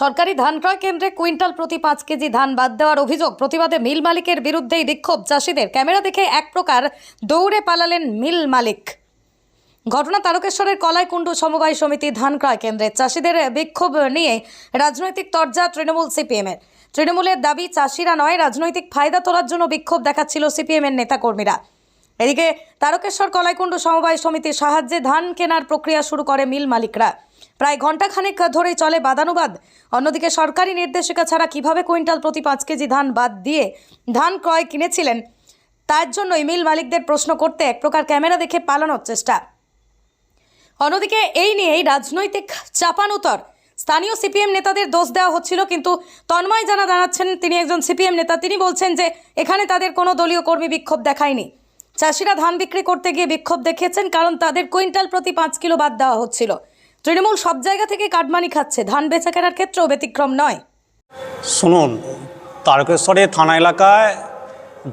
সরকারি ধান ক্রয় কেন্দ্রে কুইন্টাল প্রতি পাঁচ কেজি ধান বাদ দেওয়ার অভিযোগ। প্রতিবাদে মিল মালিকের বিরুদ্ধেই বিক্ষোভ। চাষিদের ক্যামেরা দেখে এক প্রকার দৌড়ে পালালেন মিল মালিক। ঘটনা তারকেশ্বরের কলাইকুণ্ডু সমবায় সমিতি ধান ক্রয় কেন্দ্রে। চাষিদের বিক্ষোভ নিয়ে রাজনৈতিক তরজা তৃণমূল সিপিএমের। তৃণমূলের দাবি, চাষিরা নয়, রাজনৈতিক ফায়দা তোলার জন্য বিক্ষোভ দেখাচ্ছিল সিপিএমের নেতাকর্মীরা। এদিকে তারকেশ্বর কলাইকুণ্ডু সমবায় সমিতির সাহায্যে ধান কেনার প্রক্রিয়া শুরু করে মিল মালিকরা। প্রায় ঘণ্টাখানেক ধরেই চলে বাদানুবাদ। অন্যদিকে সরকারি নির্দেশিকা ছাড়া কীভাবে কুইন্টাল প্রতি পাঁচ কেজি ধান বাদ দিয়ে ধান ক্রয় কিনেছিলেন, তার জন্যই মিল মালিকদের প্রশ্ন করতে এক প্রকার ক্যামেরা দেখে পালানোর চেষ্টা। অন্যদিকে এই নিয়েই রাজনৈতিক চাপানুতর। স্থানীয় সিপিএম নেতাদের দোষ দেওয়া হচ্ছিল, কিন্তু তন্ময় জানা জানাচ্ছেন তিনি একজন সিপিএম নেতা। তিনি বলছেন যে, এখানে তাদের কোনো দলীয় কর্মী বিক্ষোভ দেখায়নি। চাষিরা ধান বিক্রি করতে গিয়ে বিক্ষোভ দেখিয়েছেন, কারণ তাদের কুইন্টাল প্রতি পাঁচ কিলো বাদ দেওয়া হচ্ছিল। তৃণমূল সব জায়গা থেকে কাটমানি খাচ্ছে। ধান বেচা কেনার ক্ষেত্রেও ব্যতিক্রম নয়। শুনুন, তারকেশ্বরে থানা এলাকায়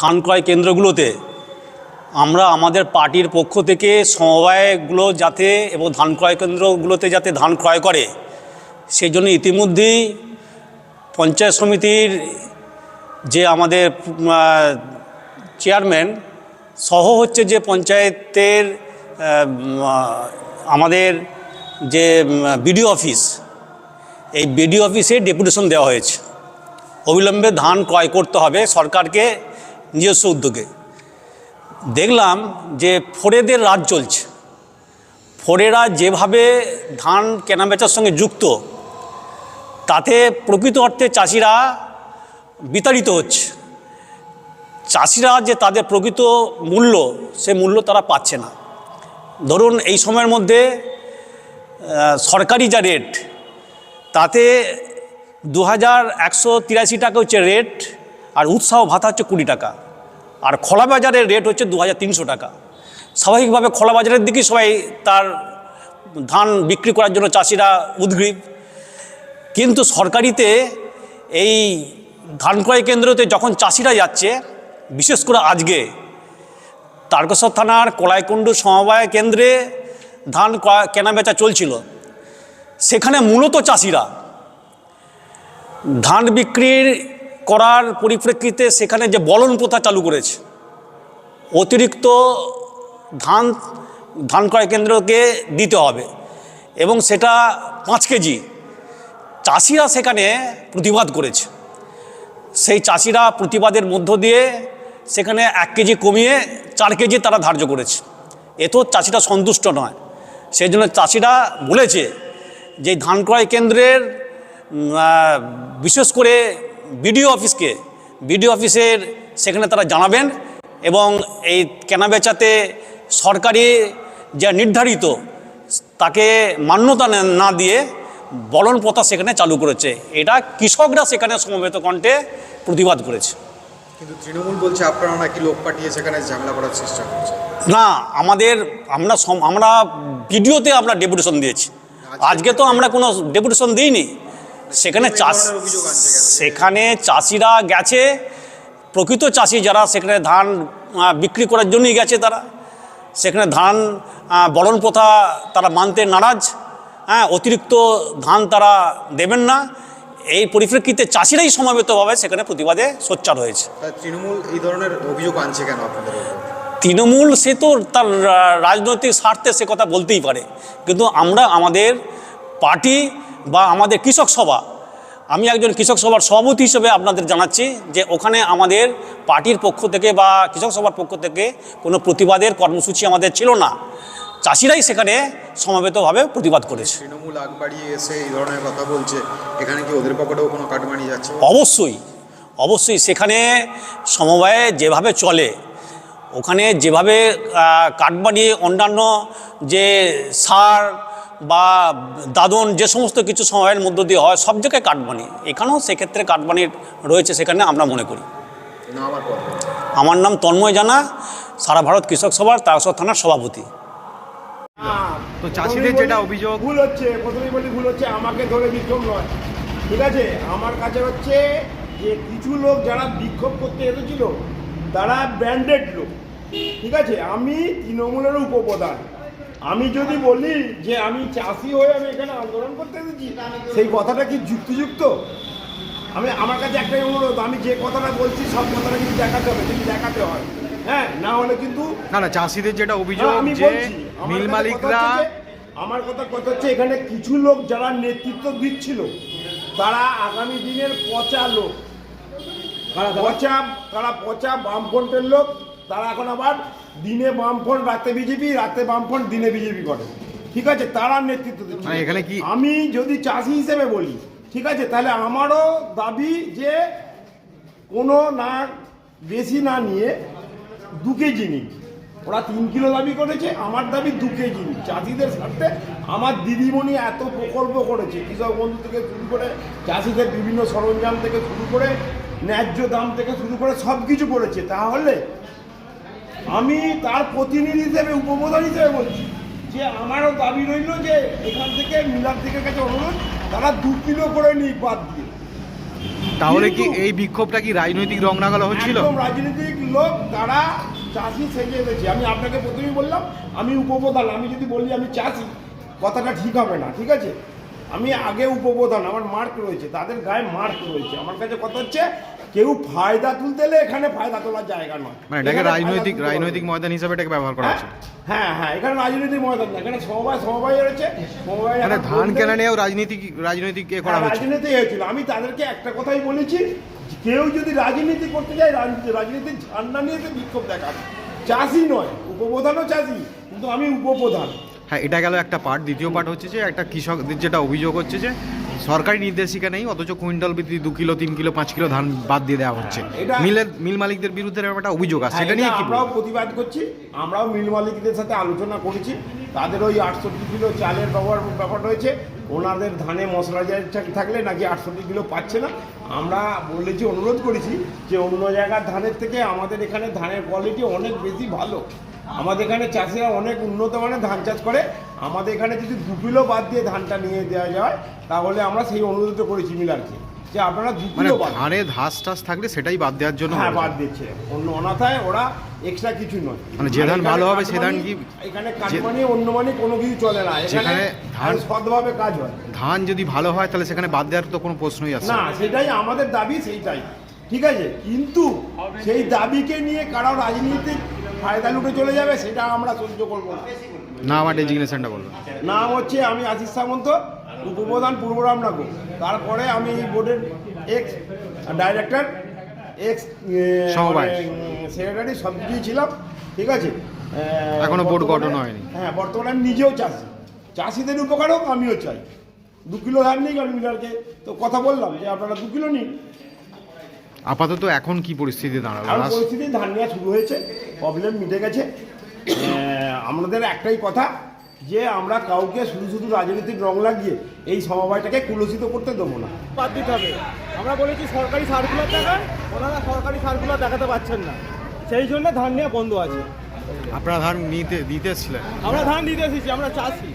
ধান ক্রয় কেন্দ্রগুলোতে আমরা আমাদের পার্টির পক্ষ থেকে সমবায়গুলো যাতে এবং ধান ক্রয় কেন্দ্রগুলোতে যাতে ধান ক্রয় করে সেই জন্য ইতিমধ্যেই পঞ্চায়েত সমিতির যে আমাদের চেয়ারম্যান সহ হচ্ছে যে পঞ্চায়েতের আমাদের যে বিডিও অফিস, এই বিডিও অফিসে ডেপুটেশন দেওয়া হয়েছে। অবিলম্বে ধান ক্রয় করতে হবে সরকারকে নিজস্ব উদ্যোগে। দেখলাম যে ফোরেদের রাজ চলছে। ফোরেরা যেভাবে ধান কেনাবেচার সঙ্গে যুক্ত, তাতে প্রকৃত অর্থে চাষিরা বিতাড়িত হচ্ছে। চাষিরা যে তাদের প্রকৃত মূল্য, সে মূল্য তারা পাচ্ছে না। ধরুন এই সময়ের মধ্যে সরকারি যা রেট তাতে দু হাজার একশো তিরাশি টাকা হচ্ছে রেট আর উৎসাহ ভাতা হচ্ছে কুড়ি টাকা। আর খোলা বাজারের রেট হচ্ছে দু হাজার তিনশো টাকা। স্বাভাবিকভাবে খোলা বাজারের দিকেই সবাই তার ধান বিক্রি করার জন্য চাষিরা উদ্গ্রীব। কিন্তু সরকারিতে এই ধান ক্রয় কেন্দ্রতে যখন চাষিরা যাচ্ছে, বিশেষ করে আজকে, তারকেশ্বর থানার কলাইকুণ্ডু সমবায় কেন্দ্রে ধান ক্রয়- কেনাবেচা চলছিল। সেখানে মূলত চাষিরা ধান বিক্রির করার পরিপ্রেক্ষিতে সেখানে যে বলন প্রথা চালু করেছে, অতিরিক্ত ধান ধান ক্রয় কেন্দ্রকে দিতে হবে এবং সেটা পাঁচ কেজি। চাষিরা সেখানে প্রতিবাদ করেছে। সেই চাষিরা প্রতিবাদের মধ্য দিয়ে সেখানে এক কেজি কমিয়ে চার কেজি তারা ধার্য করেছে। এতেও চাষিরা সন্তুষ্ট নয়। সেই জন্য চাষিরা বলেছে যে ধান ক্রয় কেন্দ্রের বিশেষ করে বিডিও অফিসকে, বিডিও অফিসের সেখানে তারা জানাবেন এবং এই কেনাবেচাতে সরকারি যা নির্ধারিত তাকে মান্যতা না- দিয়ে বলন প্রথা সেখানে চালু করেছে। এটা কৃষকরা সেখানে সমবেত কণ্ঠে প্রতিবাদ করেছে। কিন্তু তৃণমূল বলছে আপনারা নাকি লোক পাঠিয়ে সেখানে ঝামেলা করার চেষ্টা করছে না, আমাদের, আমরা আমরা ভিডিওতে আমরা ডেপুটেশন দিয়েছি। আজকে তো আমরা কোনো ডেপুটেশন দিইনি। সেখানে চাষ, সেখানে চাষিরা গেছে, প্রকৃত চাষি যারা, সেখানে ধান বিক্রি করার জন্যই গেছে তারা। সেখানে ধান বরণ প্রথা তারা মানতে নারাজ। হ্যাঁ অতিরিক্ত ধান তারা দেবেন না। এই পরিপ্রেক্ষিতে চাষিরাই সমাবেতভাবে সেখানে প্রতিবাদে সোচ্চার হয়েছে। তৃণমূল এই ধরনের অভিযোগ আনছে কেন আপনাদের তৃণমূল সে তো তার রাজনৈতিক স্বার্থে সে কথা বলতেই পারে। কিন্তু আমরা আমাদের পার্টি বা আমাদের কৃষক সভা আমি একজন কৃষক সভার সভাপতি হিসেবে আপনাদের জানাচ্ছি যে ওখানে আমাদের পার্টির পক্ষ থেকে বা কৃষক সভার পক্ষ থেকে কোনো প্রতিবাদের কর্মসূচি আমাদের ছিল না। চাষিরাই সেখানে সমাবেতভাবে প্রতিবাদ করেছে। তৃণমূল আগ বাড়িয়ে এসে এই ধরনের কথা বলছে এখানে কি ওদের পকেটেও কোনো কাটমানি যাচ্ছে? অবশ্যই অবশ্যই সেখানে সমবায়ে যেভাবে চলে ওখানে যেভাবে কাঠবাড়ি অন্যান্য যে সার বা দাদন যে সমস্ত কিছু সময়ের মধ্য দিয়ে হয় সব জায়গায় কাঠবাণী এখানেও সেক্ষেত্রে কাঠবাণী রয়েছে সেখানে আমরা মনে করি। আমার আমার নাম তন্ময় জানা সারা ভারত কৃষক সভার তারসর থানার সভাপতি। তো চাষিদের যেটা অভিযোগ ভুল হচ্ছে প্রথমেই বলি ভুল হচ্ছে আমাকে ধরে বিক্ষোভ নয়। ঠিক আছে? আমার কাছে হচ্ছে যে কিছু লোক যারা বিক্ষোভ করতে এসেছিল তারা ব্র্যান্ডেড লোক। ঠিক আছে? আমি তৃণমূলের উপপ্রধান। আমি যদি বলি যে আমি চাষি হয়ে আমি এখানে আন্দোলন করতে এসেছি সেই কথাটা কি যুক্তিযুক্ত? আমি আমার কাছে একটাই অনুরোধ আমি যে কথাটা বলছি সব কথাটা কিন্তু দেখাতে হবে যদি দেখাতে হয়। হ্যাঁ না হলে কিন্তু না না চাষিদের যেটা অভিযোগ আমি যে বলছি মিল মালিকরা আমার কথা কথা হচ্ছে এখানে কিছু লোক যারা নেতৃত্ব দিচ্ছিল তারা আগামী দিনের পচা লোক। পচা তারা পচা বামফ্রন্টের লোক তারা এখন আবার দিনে বামফ্রন্ট রাতে বিজেপি রাতে বামফ্রন্ট দিনে বিজেপি করে। ঠিক আছে? তারা নেতৃত্ব দিচ্ছে। মানে এখানে কি- আমি যদি চাষি হিসেবে বলি ঠিক আছে? তাহলে আমারও দাবি যে কোনো না বেশি না নিয়ে দু কেজি নিই ওরা তিন কিলো দাবি করেছে আমার দাবি দু কেজি চাষিদের স্বার্থে আমার দিদিমণি এত প্রকল্প করেছে কৃষক বন্ধু থেকে শুরু করে চাষিদের বিভিন্ন সরঞ্জাম থেকে শুরু করে ন্যায্য দাম থেকে শুরু করে সব কিছু করেছে তাহলে আমি তার প্রতিনিধি হিসেবে উপপ্রধান হিসেবে বলছি যে আমারও দাবি রইল যে এখান থেকে মিলার থেকে কাছে অনুরোধ তারা দু কিলো করে নিই বাদ দিয়ে। তাহলে কি এই বিক্ষোভটা কি রাজনৈতিক রং নাগালো হচ্ছিল? রাজনৈতিক লোক তারা চাষি সেজে এসেছে আমি আপনাকে প্রথমেই বললাম আমি উপপ্রধান আমি যদি বলি আমি চাষি কথাটা ঠিক হবে না ঠিক আছে? আমি আগে উপপ্রধান আমার মার্ক রয়েছে তাদের গায়ে মার্ক রয়েছে। আমার কাছে কথা হচ্ছে কেউ ফায়দা তুলতে এলে এখানে ফায়দা তোলার জায়গা নয়। মানে এটাকে রাজনৈতিক রাজনৈতিক ময়দান হিসাবে এটাকে ব্যবহার করা হ্যাঁ? হচ্ছে। হ্যাঁ হ্যাঁ এখানে রাজনৈতিক ময়দান না এখানে সমবায় সমবায় রয়েছে সমবায় মানে ধান কেনা নিয়েও রাজনীতি রাজনৈতিক করা হ্যাঁ, হচ্ছে। রাজনীতি হয়েছিল। আমি তাদেরকে একটা কথাই বলেছি কেউ যদি রাজনীতি করতে যায় রাজনীতি রাজনীতির ঝান্ডা নিয়ে তো বিক্ষোভ দেখাবে। চাষি নয় উপপ্রধানও চাষি কিন্তু আমি উপপ্রধান হ্যাঁ এটা গেল একটা পার্ট দ্বিতীয় পার্ট হচ্ছে যে একটা কৃষকদের যেটা অভিযোগ হচ্ছে যে সরকারি নির্দেশিকা নেই অথচ কুইন্টাল ভিত্তি দু কিলো তিন কিলো পাঁচ কিলো ধান বাদ দিয়ে দেওয়া হচ্ছে। এটা- মিলের মিল মালিকদের বিরুদ্ধে একটা অভিযোগ আছে হ্যাঁ, সেটা নিয়ে কি আমরাও প্রতিবাদ করছি আমরাও মিল মালিকদের সাথে আলোচনা করেছি। তাদের ওই আটষট্টি কিলো চালের ব্যবহার ব্যাপার রয়েছে ওনাদের ধানে মশলা জায়গা থাকলে নাকি আটষট্টি কিলো পাচ্ছে না। আমরা বলেছি অনুরোধ করেছি যে অন্য জায়গার ধানের থেকে আমাদের এখানে ধানের কোয়ালিটি অনেক বেশি ভালো। আমাদের এখানে চাষিরা অনেক উন্নত মানের ধান চাষ করে। আমাদের এখানে যদি দু কিলো বাদ দিয়ে ধানটা নিয়ে দেওয়া যায় তাহলে আমরা সেই অনুরোধ করেছি মিলারকে যে আপনারা দু মানে কিলো বাদ ধানে ধাস টাস থাকলে সেটাই বাদ দেওয়ার জন্য হ্যাঁ বাদ দিচ্ছে। অন্য অনাথায় ওরা এক্সট্রা কিছু নয়। মানে যে ধান ভালো হবে সে ধান কি- এখানে কাটমানি অন্য মানে কোনো কিছু চলে না। এখানে ধান- সৎভাবে কাজ হয়। ধান যদি ভালো হয় তাহলে সেখানে বাদ দেওয়ার তো কোনো প্রশ্নই আসছে না না। সেটাই আমাদের দাবি সেইটাই। ঠিক আছে? কিন্তু সেই দাবিকে নিয়ে কারও রাজনীতিক ফায়দা লুটে চলে যাবে সেটা আমরা সহ্য করব না। না আমার ডেজিগনেশনটা বলুন। নাম হচ্ছে আমি আশিস সামন্ত উপপ্রধান পূর্ব রামনগর। তারপরে আমি এই বোর্ডের এক্স ডাইরেক্টর এক্স সেক্রেটারি সব কিছুই ছিলাম ঠিক আছে? এখনও বোর্ড গঠন হয়নি। হ্যাঁ বর্তমানে আমি নিজেও চাষি। চাষিদের উপকার হোক আমিও চাই। দু কিলো ধান নিই আমি মিলারকে তো কথা বললাম যে আপনারা দু কিলো নিন। আপাতত এখন কি পরিস্থিতি দাঁড়াল? আর পরিস্থিতি ধান নেওয়া শুরু হয়েছে প্রবলেম মিটে গেছে। আমাদের একটাই কথা যে আমরা কাউকে শুধু শুধু রাজনীতির রং লাগিয়ে এই সমবায়টাকে কুলসিত করতে দেবো না। বাদ দিতে হবে। আমরা বলেছি সরকারি সার্কুলার দেখান ওনারা সরকারি সার্কুলার দেখাতে পারছেন না। সেই জন্য ধান নেওয়া বন্ধ আছে। আপনারা ধান নিতে দিতে এসছিলেন? আমরা ধান দিতে এসেছি আমরা চাষি।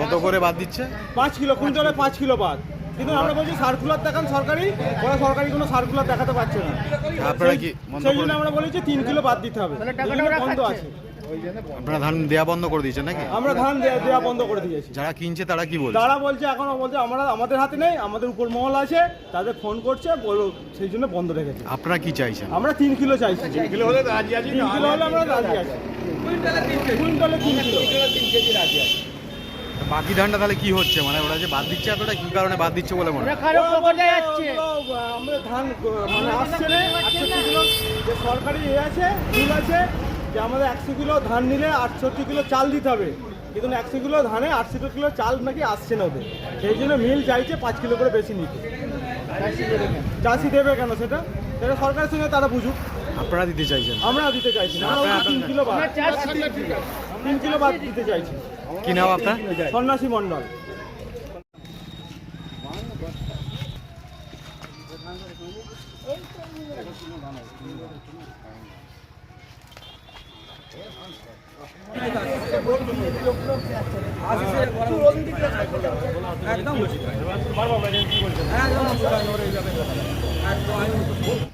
কত করে বাদ দিচ্ছে? পাঁচ কিলো কুইন্টালে পাঁচ কিলো বাদ। কিন্তু আমরা বলছি সার্কুলার দেখান সরকারি ওরা সরকারি কোনো সার্কুলার দেখাতে পারছে না। আপনারা সেই- কি সেই জন্য আমরা বলেছি তিন কিলো বাদ দিতে হবে। বন্ধ আছে। আপনারা ধান দেয়া বন্ধ করে দিয়েছেন নাকি? আমরা ধান দেয়া- বন্ধ করে দিয়েছি। যারা কিনছে তারা কি বলছে? তারা বলছে এখনও বলছে আমরা আমাদের হাতে নেই আমাদের উপর মহল আছে তাদের ফোন করছে বলো সেই জন্য বন্ধ রেখেছে। আপনারা কি চাইছেন? আমরা তিন কিলো চাইছি। তিন কিলো হলে রাজি আছি তিন কিলো হলে আমরা রাজি আছি। কুইন্টালে তিন কিলো বাকি ধানটা তাহলে কি হচ্ছে? মানে ওরা যে বাদ দিচ্ছে এতটা কি কারণে বাদ দিচ্ছে বলে মনে হয়? আমরা ধান মানে আসছে না। কিলো যে সরকারি এ আছে রুল আছে যে আমাদের একশো কিলো ধান নিলে আটষট্টি কিলো চাল দিতে হবে। কিন্তু একশো কিলো ধানে আটষট্টি কিলো চাল নাকি আসছে না ওদের। সেই জন্য মিল চাইছে পাঁচ কিলো করে বেশি নিতে। চাষি দেবে কেন? সেটা? সেটা সরকারের সঙ্গে তারা বুঝুক। আপনারা দিতে চাইছেন? আমরা দিতে চাইছি না আমরা তিন কিলো বাদ। তিন কিলো বাদ দিতে চাইছি। কি নাম আপনার? সন্ন্যাসী মন্ডল একদম একদম